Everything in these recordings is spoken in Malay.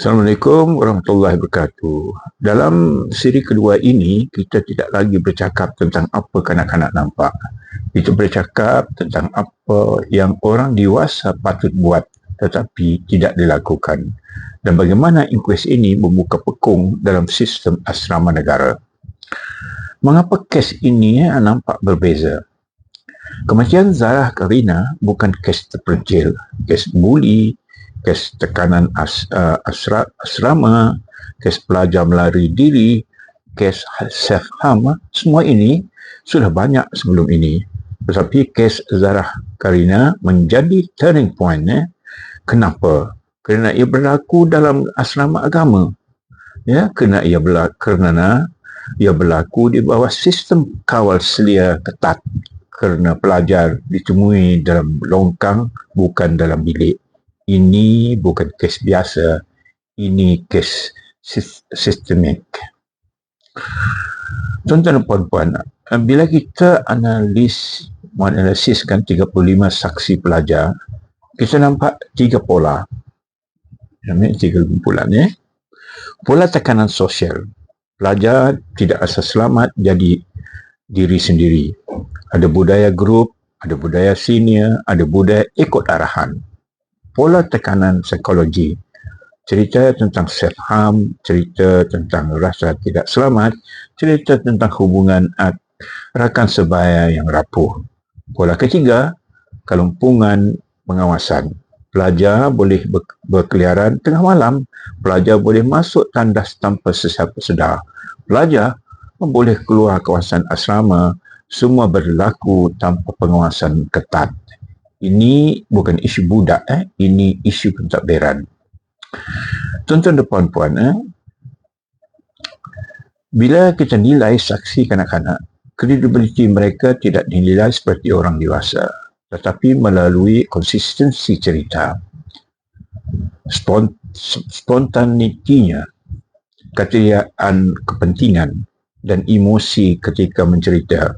Assalamualaikum warahmatullahi wabarakatuh. Dalam siri kedua ini, kita tidak lagi bercakap tentang apa kanak-kanak nampak. Kita bercakap tentang apa yang orang dewasa patut buat tetapi tidak dilakukan. Dan bagaimana inkuis ini membuka pekung dalam sistem asrama negara. Mengapa kes ini ya, nampak berbeza? Kematian Zarah Karina bukan kes terpencil, kes buli, kes tekanan as, uh, asra, asrama, kes pelajar melari diri, kes self-harm, semua ini sudah banyak sebelum ini. Tetapi kes Zarah Karina menjadi turning point. Eh? Kenapa? Kerana ia berlaku dalam asrama agama. Ya, kerana ia berlaku, kerana ia berlaku di bawah sistem kawal selia ketat kerana pelajar ditemui dalam longkang bukan dalam bilik ini bukan kes biasa, ini kes sistemik. Tuan-tuan dan puan-puan, bila kita analis menganalisiskan 35 saksi pelajar, kita nampak tiga pola. Ini tiga kumpulan. Ya. Pola tekanan sosial. Pelajar tidak asal selamat jadi diri sendiri. Ada budaya grup, ada budaya senior, ada budaya ikut arahan pola tekanan psikologi. Cerita tentang self harm cerita tentang rasa tidak selamat cerita tentang hubungan rakan sebaya yang rapuh. Pola ketiga kelumpungan pengawasan. Pelajar boleh berkeliaran tengah malam. Pelajar boleh masuk tandas tanpa sesiapa sedar. Pelajar boleh keluar kawasan asrama. Semua berlaku tanpa pengawasan ketat ini bukan isu budak eh. Ini isu pentadbiran tuan-tuan dan puan-puan eh. Bila kita nilai saksi kanak-kanak kredibiliti mereka tidak dinilai seperti orang dewasa tetapi melalui konsistensi cerita. Spontanitinya ketiadaan kepentingan dan emosi ketika mencerita.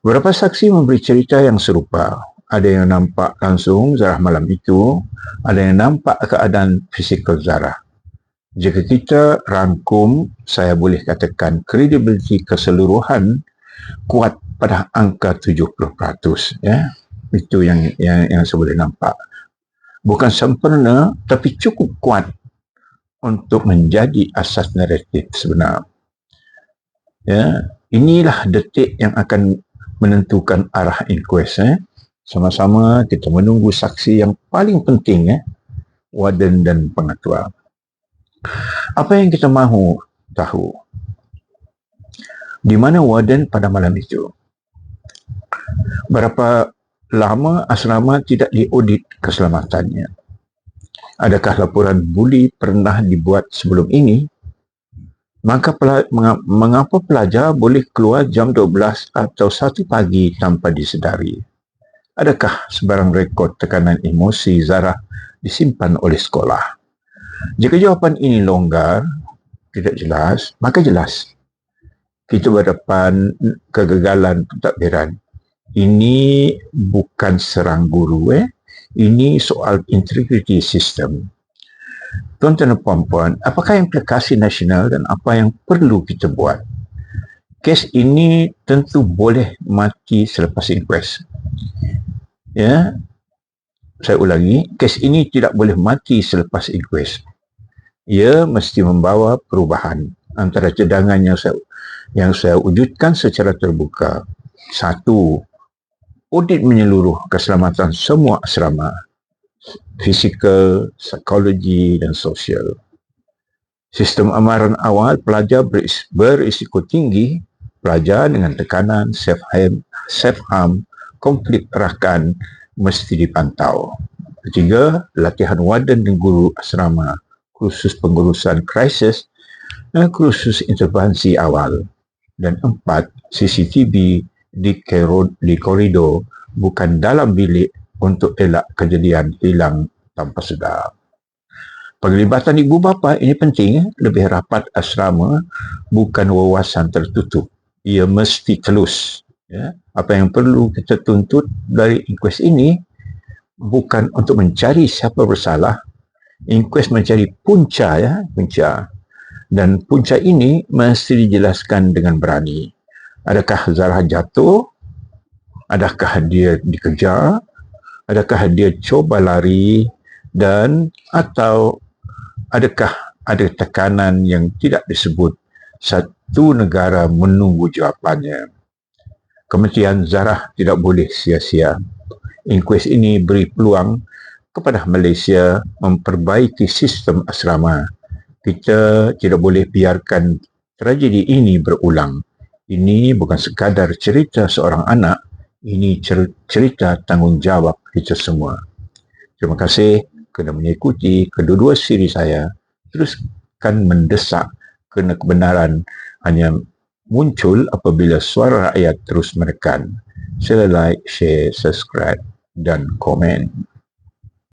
Beberapa saksi memberi cerita yang serupa ada yang nampak langsung Zarah malam itu, ada yang nampak keadaan fizikal Zarah. Jika kita rangkum, saya boleh katakan kredibiliti keseluruhan kuat pada angka 70%. Ya. Itu yang, yang, yang saya boleh nampak. Bukan sempurna, tapi cukup kuat untuk menjadi asas naratif sebenar. Ya. Inilah detik yang akan menentukan arah inquest. Eh sama-sama kita menunggu saksi yang paling penting eh warden dan pengatua apa yang kita mahu tahu? Di mana warden pada malam itu? Berapa lama asrama tidak diaudit keselamatannya? Adakah laporan buli pernah dibuat sebelum ini? Maka mengapa pelajar boleh keluar jam 12 atau 1 pagi tanpa disedari Adakah sebarang rekod tekanan emosi Zara disimpan oleh sekolah? Jika jawapan ini longgar, tidak jelas, maka jelas. Kita berdepan kegagalan pentadbiran. Ini bukan serang guru, eh? ini soal integrity system. Tuan-tuan dan puan-puan, apakah implikasi nasional dan apa yang perlu kita buat? Kes ini tentu boleh mati selepas inquest ya. Saya ulangi kes ini tidak boleh mati selepas inquest. Ia mesti membawa perubahan antara cadangan yang saya yang saya wujudkan secara terbuka. Satu audit menyeluruh keselamatan semua asrama fizikal, psikologi dan sosial. Sistem amaran awal pelajar berisiko tinggi pelajar dengan tekanan self-harm self -harm, konflik rakan mesti dipantau. Ketiga, latihan wadan dan guru asrama, kursus pengurusan krisis dan kursus intervensi awal. Dan empat, CCTV di, di koridor bukan dalam bilik untuk elak kejadian hilang tanpa sedar. Penglibatan ibu bapa ini penting, lebih rapat asrama bukan wawasan tertutup. Ia mesti telus ya, apa yang perlu kita tuntut dari inquest ini bukan untuk mencari siapa bersalah Inquest mencari punca ya, punca. Dan punca ini mesti dijelaskan dengan berani. Adakah Zarah jatuh? Adakah dia dikejar? Adakah dia cuba lari? Dan atau adakah ada tekanan yang tidak disebut satu negara menunggu jawapannya? Kementerian Zarah tidak boleh sia-sia. Inquest ini beri peluang kepada Malaysia memperbaiki sistem asrama. Kita tidak boleh biarkan tragedi ini berulang. Ini bukan sekadar cerita seorang anak, ini cerita tanggungjawab kita semua. Terima kasih kerana mengikuti kedua-dua siri saya. Teruskan mendesak kerana kebenaran hanya muncul apabila suara rakyat terus menekan. Sila like, share, subscribe dan komen.